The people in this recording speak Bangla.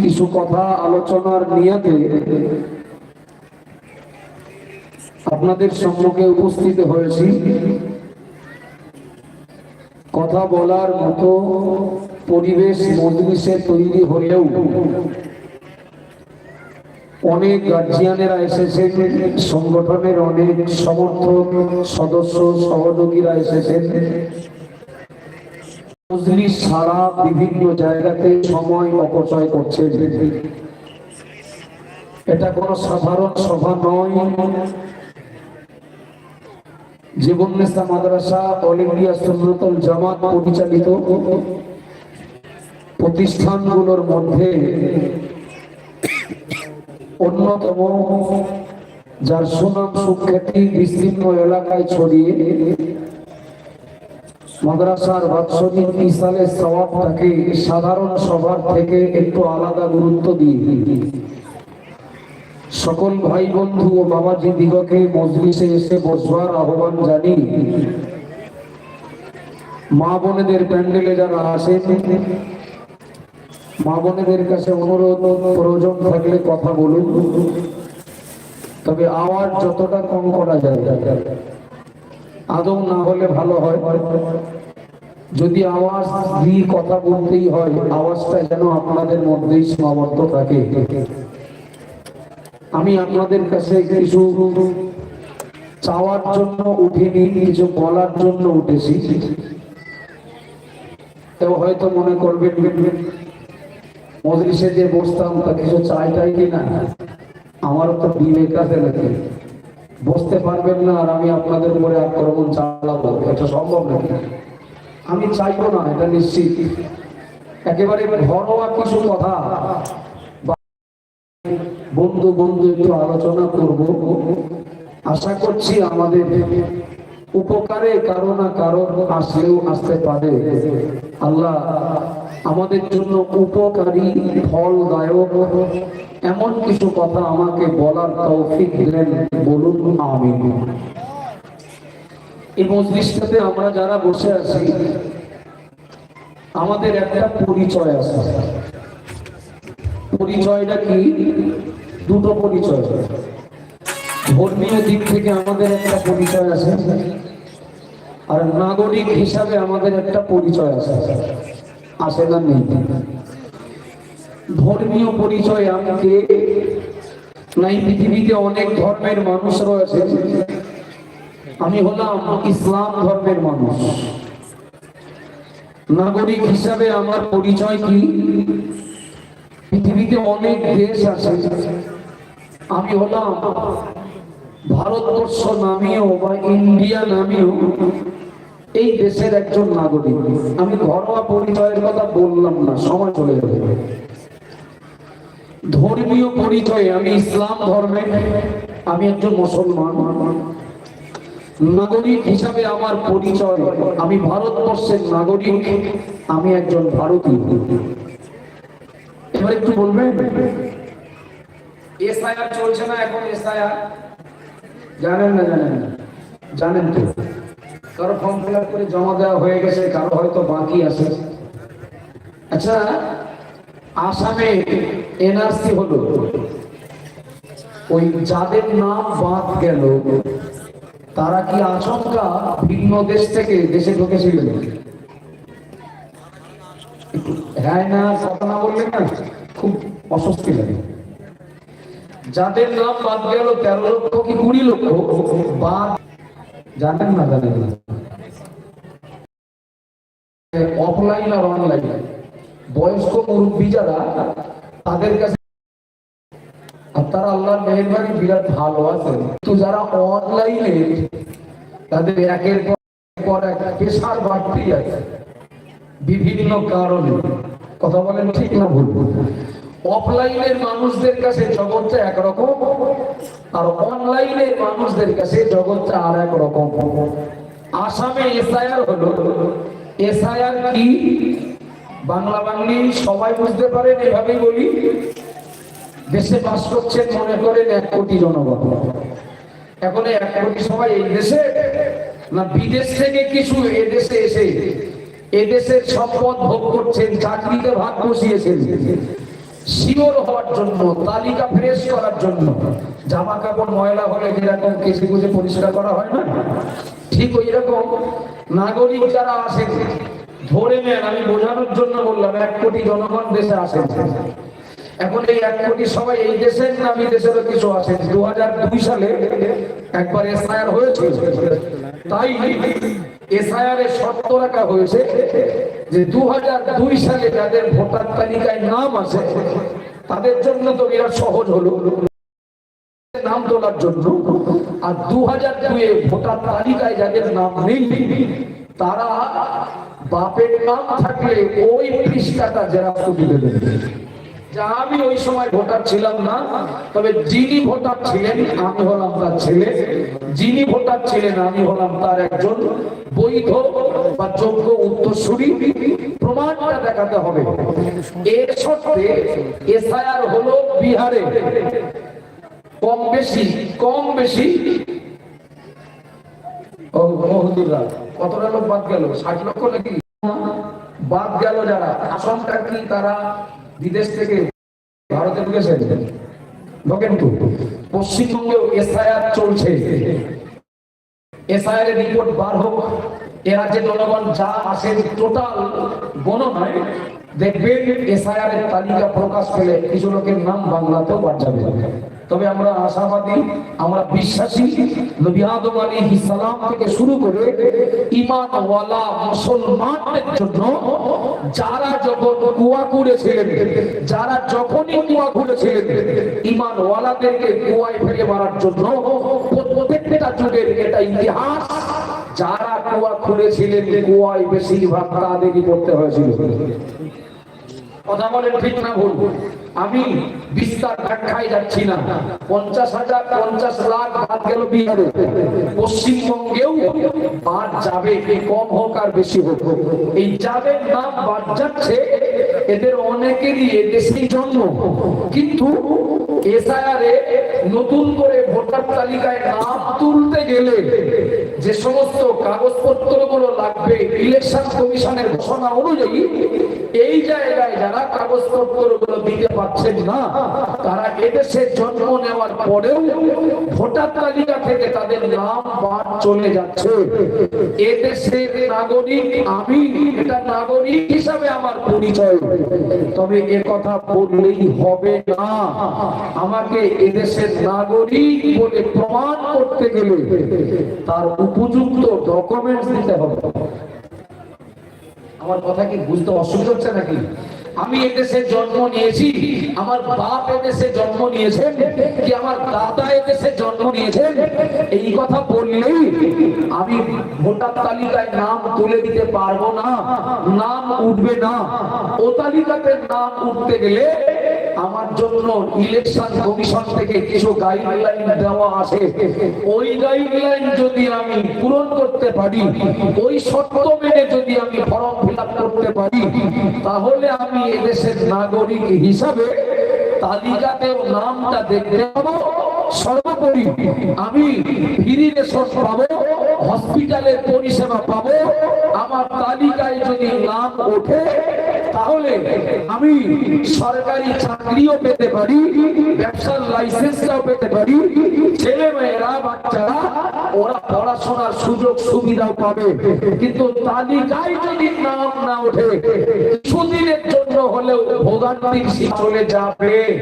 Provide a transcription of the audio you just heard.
কিছু কথা আলোচনার নিয়তে আপনাদের সম্মুখে উপস্থিত হয়েছি। কথা বলার মতো পরিবেশ মজলিসে তৈরি হলেও অনেক গার্জিয়ানেরা এসেছেন, সংগঠনের অনেক সমর্থক, সদস্য, সহযোগীরা এসেছেন। ছাড়া বিভিন্ন জায়গাতে সময় অপচয় করছে এটা কোনো সাধারণ সভা নয়। জীবন নেশা মাদ্রাসা, অল ইন্ডিয়া সুন্নতুল জামাত পরিচালিত প্রতিষ্ঠানগুলোর মধ্যে অন্যতম যার সুনাম সুখ্যাতি বিস্তীর্ণ এলাকায় ছড়িয়ে মাদ্রাসার বাৎসরিক মিসালের সবাবটাকে সাধারণ সভার থেকে একটু আলাদা গুরুত্ব দিয়ে। সকল ভাই বন্ধু ও বাবাজি দিগকে মজলিসে এসে বসবার আহ্বান জানি মা বোনেদের প্যান্ডেলে যারা আসেন মা বোনেদের কাছে অনুরোধ, প্রয়োজন থাকলে কথা বলুন। তবে আওয়াজ যতটা কম করা যায়। আদৌ না হলে ভালো হয়। যদি আওয়াজ দিয়ে কথা বলতেই হয়, আওয়াজটা যেন আপনাদের মধ্যেই সীমাবদ্ধ থাকে। আমি আপনাদের কাছে কিছু চাওয়ার জন্য উঠিনি, কিছু বলার জন্য উঠেছি। হয়তো মনে করবেন মজলিসে যে বসতাম, তা কিছু চাই টাই কিনা আমারও তো বিবেক আছে নাকি? বসতে পারবেন না আর আমি আপনাদের উপরে আক্রমণ চালাবো, এটা সম্ভব নাকি? আমি চাইব না, এটা নিশ্চিত। একেবারে ঘরোয়া কিছু কথা। বন্ধু বন্ধু একটু আলোচনা করব। আশা করছি আমাদের উপকারে কারও না কারও আসলেও আসতে পারে। আল্লাহ আমাদের জন্য উপকারী, ফলদায়ক এমন কিছু কথা আমাকে বলার তৌফিক দিলেন। বলুন আমি এই মজলিসটাতে আমরা যারা বসে আছি, আমাদের একটা পরিচয় আছে। পরিচয়টা কি? দুটো পরিচয়। ধর্মীয় দিক থেকে আমাদের একটা পরিচয় আছে। আর নাগরিক হিসাবে আমাদের একটা পরিচয় আছে। আছে না নেই? ধর্মীয় পরিচয় আমি কে? নাই, পৃথিবীতে অনেক ধর্মের মানুষ রয়েছে। আমি হলাম ইসলাম ধর্মের মানুষ। নাগরিক হিসাবে আমার পরিচয় কি? পৃথিবীতে অনেক দেশ আছে। আমি হলাম ভারতবর্ষ নামীয় বা ইন্ডিয়া নামীয় এই দেশের একজন নাগরিক। আমি ঘরোয়া পরিচয়ের কথা বললাম না, সময় চলে যাবে ধর্মীয় পরিচয়ে আমি ইসলাম ধর্মে আমি একজন মুসলমান। নাগরিক হিসাবে আমার পরিচয়, আমি ভারতবর্ষের নাগরিক, আমি একজন ভারতীয়। এবার একটু বলবেন? এসআইআর চলছে না এখন, এসআইআর। জানেন না জানেন না? জানেন তো। কারও ফর্ম ফিল করে জমা দেওয়া হয়ে গেছে, কারও হয়তো বাকি আছে। আচ্ছা আসামে এনআরসি হলো। ওই যাদের নাম বাদ গেল, তারা কি আচমকা ভিন্ন দেশ থেকে দেশে ঢুকেছিল? হ্যাঁ না, কথা না বললে না, খুব অস্বস্তি লাগে। যাদের নাম বাদ গেল, তেরো লক্ষ কি কুড়ি লক্ষ? বাদ। জানেন না জানেন না। অফলাইন আর অনলাইন বয়স্ক মুরব্বী যারা, তাদের কাছে তারা আল্লাহর মেহরবানি বিরাট ভালো আছে। তো যারা অনলাইনে তাদের একের পর এক পেশার বাড়তি আছে। বিভিন্ন কারণে। কথা বলেন ঠিক না ভুল? অফলাইনের মানুষদের কাছে জগৎটা একরকম আর অনলাইনের মানুষদের কাছে জগৎটা আর এক রকম আসামে এসআইআর হলো। এসআইআর কি? বাংলা বাংলি সবাই বুঝতে পারেন, এভাবেই বলি। দেশে বাস করছেন মনে করেন এক কোটি জনগণ। এখন এক কোটি সবাই এই দেশে? না বিদেশ থেকে কিছু এদেশে এসে এদেশের সম্পদ ভোগ করছেন, চাকরিতে ভাগ বসিয়েছেন। শিওর হওয়ার জন্য, তালিকা ফ্রেশ করার জন্য জামা কাপড় ময়লা হলে যেরকম কেসে কুচে পরিষ্কার করা হয় না, ঠিক ওই রকম নাগরিক যারা আসেন, ধরে নেন, আমি বোঝানোর জন্য বললাম, এক কোটি জনগণ দেশে আসেন। এখন এই এক কোটি সবাই এই দেশের না বিদেশেরও কিছু আছেন দু সালে একবার এসআইআর হয়েছে তাই এসআইআর এর শর্ত রাখা হয়েছে যে দু হাজার দুই সালে যাদের ভোটার তালিকায় নাম আছে, তাদের জন্য তো সহজ হলো। নাম তোলার জন্য। আর দু হাজার দুয়ে ভোটার তালিকায় যাদের নাম নেই, তারা বাপের নাম থাকলে ওই পৃষ্ঠাটা দিতে দেবে। যা আমি ওই সময় ভোটার ছিলাম না, তবে যিনি ভোটার ছিলেন, আমি হলাম তার ছেলে। যিনি ভোটার ছিলেন, আমি হলাম তার একজন বৈধ বা যোগ্য উত্তরসূরি। প্রমাণটা দেখাতে হবে। এর সত্ত্বে এসআইআর হলো বিহারে। কম বেশি কম বেশি। কতটা লোক বাদ গেল? ষাট লক্ষ নাকি? বাদ গেল যারা। আসামটা কি তারা বিদেশ থেকে ভারতে ঢুকেছেন ঢোকেন পশ্চিমবঙ্গেও এসআইআর চলছে। এসআইআর রিপোর্ট বার হোক। এ রাজ্যে জনগণ যা আসে টোটাল গণনায় দেখবেন এসআইআর তালিকা প্রকাশ পেলে কিছু লোকের নাম বাংলাতেও বাদ যাবে। তবে আমরা আশাবাদী, আমরা বিশ্বাসী, নবী আলাইহিস সালাম থেকে শুরু করে ঈমানওয়ালা মুসলমানদের জন্য যারা যখন কুয়া করেছিলেন যারা যখনই কুয়া করেছিলেন ঈমানওয়ালাদেরকে কুয়ায় ফেলে মারার জন্য প্রত্যেকটা যুগের এটা ইতিহাস, যারা কুয়া খুলেছিলেন, কুয়ায় বেশিরভাগ তাদেরই করতে হয়েছিল। কথা বলেন ঠিক না ভুল। আমি বিস্তার ব্যাখ্যায় যাচ্ছি না। পঞ্চাশ হাজার, পঞ্চাশ লাখ বাদ গেল বিহারে। পশ্চিমবঙ্গেও বাদ যাবে কম হোক আর বেশি হোক। এই যাদের নাম বাদ যাচ্ছে, এদের অনেকেরই এদেশেই জন্ম। কিন্তু এসআইআরে নতুন করে ভোটার তালিকায় নাম তুলতে গেলে যে সমস্ত কাগজপত্রগুলো লাগবে ইলেকশন কমিশনের ঘোষণা অনুযায়ী এই জায়গায় যারা কাগজপত্রগুলো দিতে পারছেন না, তারা এদেশে জন্ম নেওয়ার পরেও ভোটার তালিকা থেকে তাদের নাম বাদ চলে যাচ্ছে। এদেশের নাগরিক, আমি এটা নাগরিক হিসাবে আমার পরিচয়। তবে এ কথা বললেই হবে না। আমাকে এদেশের নাগরিক বলে প্রমাণ করতে গেলে তার উপযুক্ত ডকুমেন্টস দিতে হবে। আমার কথা কি বুঝতে অসুবিধা হচ্ছে নাকি? আমি এদেশে জন্ম নিয়েছি, আমার বাপ এদেশে জন্ম নিয়েছেন, কি আমার দাদা এদেশে জন্ম নিয়েছেন? এই কথা বললেই আমি ভোটার তালিকায় নাম তুলে দিতে পারব না, নাম উঠবে না। ও তালিকাতে নাম উঠতে গেলে আমার জন্য ইলেকশন কমিশন থেকে কিছু গাইডলাইন দেওয়া আছে। ওই গাইডলাইন যদি আমি পূরণ করতে পারি, ওই শর্ত মেনে যদি আমি ফর্ম ফিল করতে পারি, তাহলে আমি এদেশের নাগরিক হিসাবে তালিকাতেও নামটা দেখতে পাবো। সর্বোপরি আমি ফ্রি রেশন পাবো হসপিটালের পরিষেবা পাবো। আমার তালিকায় যদি নাম ওঠে তাহলে আমি সরকারি চাকরিও পেতে পারি, ব্যবসার লাইসেন্সটাও পেতে পারি। ছেলে মেয়েরা, বাচ্চারা, ওরা পড়াশোনার সুযোগ সুবিধাও পাবে। কিন্তু তালিকায় যদি নাম না ওঠে, কিছুদিনের জন্য হলেও ভোগান্তির চলে যাবে।